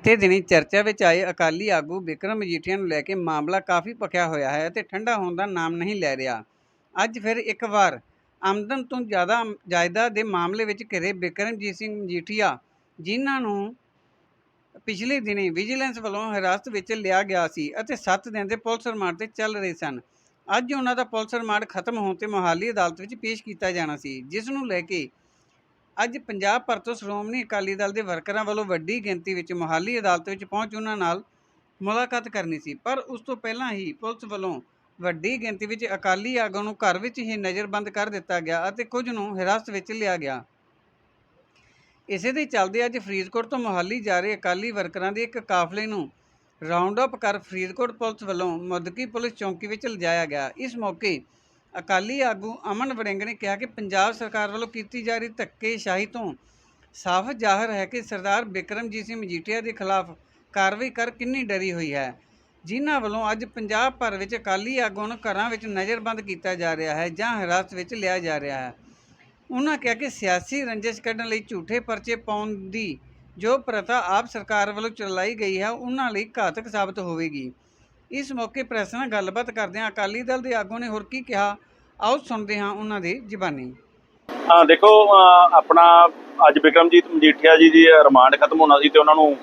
ਬੀਤੇ ਦਿਨੀ ਚਰਚਾ ਵਿੱਚ ਆਏ ਅਕਾਲੀ ਆਗੂ ਬਿਕਰਮ ਮਜੀਠੀਆ ਨੂੰ ਲੈ ਕੇ ਮਾਮਲਾ ਕਾਫੀ ਭਖਿਆ ਹੋਇਆ ਹੈ ਅਤੇ ਠੰਡਾ ਹੋਣ ਦਾ ਨਾਮ ਨਹੀਂ ਲੈ ਰਿਹਾ। ਅੱਜ ਫਿਰ ਇੱਕ ਵਾਰ ਆਮਦਨ ਤੋਂ ਜ਼ਿਆਦਾ ਜਾਇਦਾਦ ਦੇ ਮਾਮਲੇ ਵਿੱਚ ਘਿਰੇ ਬਿਕਰਮਜੀਤ ਸਿੰਘ ਮਜੀਠੀਆ ਜਿਨ੍ਹਾਂ ਨੂੰ ਪਿਛਲੇ ਦਿਨੀ ਵਿਜੀਲੈਂਸ ਵੱਲੋਂ ਹਿਰਾਸਤ ਵਿੱਚ ਲਿਆ ਗਿਆ ਸੀ ਅਤੇ 7 ਦਿਨ ਦੇ ਪੁਲਿਸ ਰਿਮਾਂਡ ਤੇ ਚੱਲ ਰਹੇ ਸਨ। ਅੱਜ ਉਹਨਾਂ ਦਾ ਪੁਲਿਸ ਰਿਮਾਂਡ ਖਤਮ ਹੋਣ ਤੇ ਮੋਹਾਲੀ ਅਦਾਲਤ ਵਿੱਚ ਪੇਸ਼ ਕੀਤਾ ਜਾਣਾ ਸੀ, ਜਿਸ ਨੂੰ ਲੈ ਕੇ ਅੱਜ ਪੰਜਾਬ ਭਰ ਤੋਂ ਸ਼੍ਰੋਮਣੀ ਅਕਾਲੀ ਦਲ ਦੇ ਵਰਕਰਾਂ ਵੱਲੋਂ ਵੱਡੀ ਗਿਣਤੀ ਵਿੱਚ ਮੋਹਾਲੀ ਅਦਾਲਤ ਵਿੱਚ ਪਹੁੰਚ ਉਹਨਾਂ ਨਾਲ ਮੁਲਾਕਾਤ ਕਰਨੀ ਸੀ। ਪਰ ਉਸ ਤੋਂ ਪਹਿਲਾਂ ਹੀ ਪੁਲਿਸ ਵੱਲੋਂ ਵੱਡੀ ਗਿਣਤੀ ਵਿੱਚ ਅਕਾਲੀ ਆਗੂਆਂ ਨੂੰ ਘਰ ਵਿੱਚ ਹੀ ਨਜ਼ਰਬੰਦ ਕਰ ਦਿੱਤਾ ਗਿਆ ਅਤੇ ਕੁਝ ਨੂੰ ਹਿਰਾਸਤ ਵਿੱਚ ਲਿਆ ਗਿਆ। ਇਸੇ ਦੇ ਚੱਲਦੇ ਅੱਜ ਫਰੀਦਕੋਟ ਤੋਂ ਮੋਹਾਲੀ ਜਾ ਰਹੇ ਅਕਾਲੀ ਵਰਕਰਾਂ ਦੇ ਇੱਕ ਕਾਫਲੇ ਨੂੰ ਰਾਉਂਡ ਅਪ ਕਰ ਫਰੀਦਕੋਟ ਪੁਲਿਸ ਵੱਲੋਂ ਮੁੱਦਕੀ ਪੁਲਿਸ ਚੌਂਕੀ ਵਿੱਚ ਲਿਜਾਇਆ ਗਿਆ। ਇਸ ਮੌਕੇ ਅਕਾਲੀ ਆਗੂ ਅਮਨ ਵੜਿੰਗ ਨੇ ਕਿਹਾ ਕਿ ਪੰਜਾਬ ਸਰਕਾਰ ਵੱਲੋਂ ਕੀਤੀ ਜਾ ਰਹੀ ਧੱਕੇਸ਼ਾਹੀ ਤੋਂ ਸਾਫ਼ ਜ਼ਾਹਰ ਹੈ ਕਿ ਸਰਦਾਰ ਬਿਕਰਮਜੀਤ ਸਿੰਘ ਮਜੀਠੀਆ ਦੇ ਖਿਲਾਫ ਕਾਰਵਾਈ ਕਰ ਕਿੰਨੀ ਡਰੀ ਹੋਈ ਹੈ। ਜਿਨ੍ਹਾਂ ਵੱਲੋਂ ਅੱਜ ਪੰਜਾਬ ਭਰ ਵਿੱਚ ਅਕਾਲੀ ਆਗੂਆਂ ਨੂੰ ਘਰਾਂ ਵਿੱਚ ਨਜ਼ਰਬੰਦ ਕੀਤਾ ਜਾ ਰਿਹਾ ਹੈ ਜਾਂ ਹਿਰਾਸਤ ਵਿੱਚ ਲਿਆ ਜਾ ਰਿਹਾ ਹੈ। ਉਹਨਾਂ ਕਿਹਾ ਕਿ ਸਿਆਸੀ ਰੰਜਿਸ਼ ਕੱਢਣ ਲਈ ਝੂਠੇ ਪਰਚੇ ਪਾਉਣ ਦੀ ਜੋ ਪ੍ਰਥਾ ਆਪ ਸਰਕਾਰ ਵੱਲੋਂ ਚਲਾਈ ਗਈ ਹੈ ਉਹਨਾਂ ਲਈ ਘਾਤਕ ਸਾਬਤ ਹੋਵੇਗੀ। ਇਸ ਮੌਕੇ ਪ੍ਰੈਸ ਨਾਲ ਗੱਲਬਾਤ ਕਰਦਿਆਂ ਅਕਾਲੀ ਦਲ ਦੇ ਆਗੂ ਨੇ ਹੋਰ ਕੀ ਕਿਹਾ? ਆਓ ਸੁਣਦੇ ਹਾਂ ਉਹਨਾਂ ਦੀ ਜ਼ਬਾਨੀ। ਹਾਂ, ਦੇਖੋ ਆਪਣਾ ਅੱਜ ਬਿਕਰਮਜੀਤ ਮਜੀਠੀਆ ਜੀ ਦੀ ਰਿਮਾਂਡ ਖਤਮ ਹੋਣਾ ਸੀ ਤੇ ਉਹਨਾਂ ਨੂੰ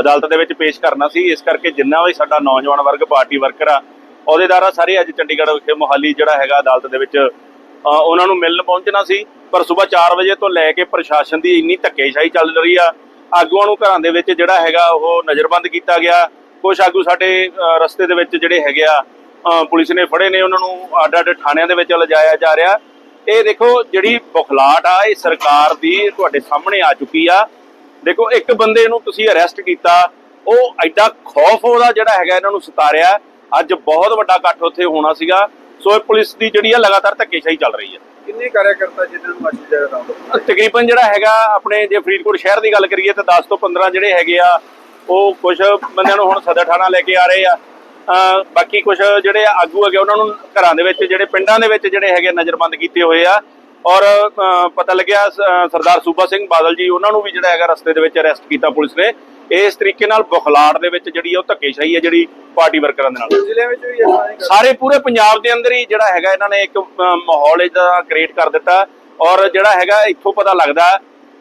ਅਦਾਲਤ ਦੇ ਵਿੱਚ ਪੇਸ਼ ਕਰਨਾ ਸੀ। ਇਸ ਕਰਕੇ ਜਿੰਨਾ ਵੀ ਸਾਡਾ ਨੌਜਵਾਨ ਵਰਗ, ਪਾਰਟੀ ਵਰਕਰ ਆ, ਅਹੁਦੇਦਾਰ ਸਾਰੇ ਅੱਜ ਚੰਡੀਗੜ੍ਹ ਵਿਖੇ ਮੋਹਾਲੀ ਜਿਹੜਾ ਹੈਗਾ ਅਦਾਲਤ ਦੇ ਵਿੱਚ ਉਹਨਾਂ ਨੂੰ ਮਿਲਣ ਪਹੁੰਚਣਾ ਸੀ। ਪਰ ਸਵੇਰ 4 ਵਜੇ ਤੋਂ ਲੈ ਕੇ ਪ੍ਰਸ਼ਾਸਨ ਦੀ ਇੰਨੀ ਧੱਕੇਸ਼ਾਹੀ ਚੱਲ ਰਹੀ ਆ। ਆਗੂਆਂ ਨੂੰ ਘਰਾਂ ਦੇ ਵਿੱਚ ਜਿਹੜਾ ਹੈਗਾ ਉਹ ਨਜ਼ਰਬੰਦ ਕੀਤਾ ਗਿਆ। ਕੁਝ ਆਗੂ ਸਾਡੇ ਰਸਤੇ ਦੇ ਵਿੱਚ ਜਿਹੜੇ ਹੈਗੇ ਆ ਪੁਲਿਸ ਨੇ ਫੜੇ ਨੇ ਉਹਨਾਂ ਨੂੰ ਅੱਡ ਅੱਡ ਥਾਣਿਆਂ ਦੇ ਵਿੱਚ ਲਿਜਾਇਆ ਜਾ ਰਿਹਾ। ਇਹ ਦੇਖੋ ਜਿਹੜੀ ਬੁਖਲਾਟ ਆ ਇਹ ਸਰਕਾਰ ਦੀ ਤੁਹਾਡੇ ਸਾਹਮਣੇ ਆ ਚੁੱਕੀ ਆ। ਦੇਖੋ ਇੱਕ ਬੰਦੇ ਨੂੰ ਤੁਸੀਂ ਅਰੈਸਟ ਕੀਤਾ ਉਹ ਐਡਾ ਖੌਫ ਉਹਦਾ ਜਿਹੜਾ ਹੈਗਾ ਇਹਨਾਂ ਨੂੰ ਸਤਾਰਿਆ। ਅੱਜ ਬਹੁਤ ਵੱਡਾ ਇਕੱਠ ਉੱਥੇ ਹੋਣਾ ਸੀਗਾ। ਸੋ ਇਹ ਪੁਲਿਸ ਦੀ ਜਿਹੜੀ ਆ ਲਗਾਤਾਰ ਧੱਕੇਸ਼ਾਹੀ ਚੱਲ ਰਹੀ ਹੈ ਕਿੰਨੇ ਕਾਰਜਕਰਤਾ ਜਿਨ੍ਹਾਂ ਨੂੰ ਅੱਜ ਜਿਹੜਾ ਤਕਰੀਬਨ ਜਿਹੜਾ ਹੈਗਾ ਆਪਣੇ ਜੇ ਫਰੀਦਕੋਟ ਸ਼ਹਿਰ ਦੀ ਗੱਲ ਕਰੀਏ ਤਾਂ 10 ਤੋਂ 15 ਜਿਹੜੇ ਹੈਗੇ ਆ ਉਹ ਕੁਝ ਬੰਦਿਆਂ ਨੂੰ ਹੁਣ ਸਦਰ ਥਾਣਾ ਲੈ ਕੇ ਆ ਰਹੇ ਆ। ਬਾਕੀ ਕੁਝ ਜਿਹੜੇ ਆਗੂ ਹੈਗੇ ਉਹਨਾਂ ਨੂੰ ਘਰਾਂ ਦੇ ਵਿੱਚ ਜਿਹੜੇ ਪਿੰਡਾਂ ਦੇ ਵਿੱਚ ਜਿਹੜੇ ਹੈਗੇ ਨਜ਼ਰਬੰਦ ਕੀਤੇ ਹੋਏ ਆ। ਔਰ ਪਤਾ ਲੱਗਿਆ ਸਰਦਾਰ ਸੂਬਾ ਸਿੰਘ ਬਾਦਲ ਜੀ ਉਹਨਾਂ ਨੂੰ ਵੀ ਜਿਹੜਾ ਹੈਗਾ ਰਸਤੇ ਦੇ ਵਿੱਚ ਅਰੈਸਟ ਕੀਤਾ ਪੁਲਿਸ ਨੇ। ਇਸ ਤਰੀਕੇ ਨਾਲ ਬੁਖਲਾੜ ਦੇ ਵਿੱਚ ਜਿਹੜੀ ਉਹ ਧੱਕੇਸ਼ਾਹੀ ਹੈ ਜਿਹੜੀ ਪਾਰਟੀ ਵਰਕਰਾਂ ਦੇ ਨਾਲ। ਜ਼ਿਲ੍ਹੇ ਵਿੱਚ ਵੀ ਸਾਰੇ ਪੂਰੇ ਪੰਜਾਬ ਦੇ ਅੰਦਰ ਹੀ ਜਿਹੜਾ ਹੈਗਾ ਇਹਨਾਂ ਨੇ ਇੱਕ ਮਾਹੌਲ ਇਹਦਾ ਕ੍ਰੀਏਟ ਕਰ ਦਿੱਤਾ। ਔਰ ਜਿਹੜਾ ਹੈਗਾ ਇੱਥੋਂ ਪਤਾ ਲੱਗਦਾ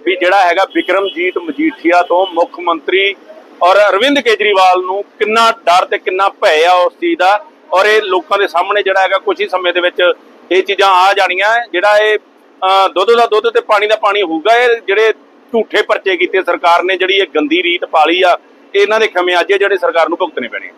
ਵੀ ਜਿਹੜਾ ਹੈਗਾ ਵਿਕਰਮਜੀਤ ਮਜੀਠੀਆ ਤੋਂ ਮੁੱਖ ਮੰਤਰੀ ਔਰ ਅਰਵਿੰਦ ਕੇਜਰੀਵਾਲ ਨੂੰ ਕਿੰਨਾ ਡਰ ਤੇ ਕਿੰਨਾ ਭੈ ਆ ਉਸ ਚੀਜ਼ ਦਾ, ਔਰ ਇਹ ਲੋਕਾਂ ਦੇ ਸਾਹਮਣੇ ਜਿਹੜਾ ਹੈਗਾ ਕੁਝ ਹੀ ਸਮੇਂ ਦੇ ਵਿੱਚ ਇਹ ਚੀਜ਼ਾਂ ਆ ਜਾਣੀਆਂ, ਜਿਹੜਾ ਇਹ ਦੁੱਧ ਦਾ ਦੁੱਧ ਤੇ ਪਾਣੀ ਦਾ ਪਾਣੀ ਹੋਊਗਾ, ਇਹ ਜਿਹੜੇ ਝੂਠੇ ਪਰਚੇ ਕੀਤੇ ਸਰਕਾਰ ਨੇ, ਜਿਹੜੀ ਇਹ ਗੰਦੀ ਰੀਤ ਪਾਲੀ ਆ ਇਹਨਾਂ ਦੇ ਖਮਿਆਜੇ ਜਿਹੜੇ ਸਰਕਾਰ ਨੂੰ ਭੁਗਤਣੇ ਪੈਣੇ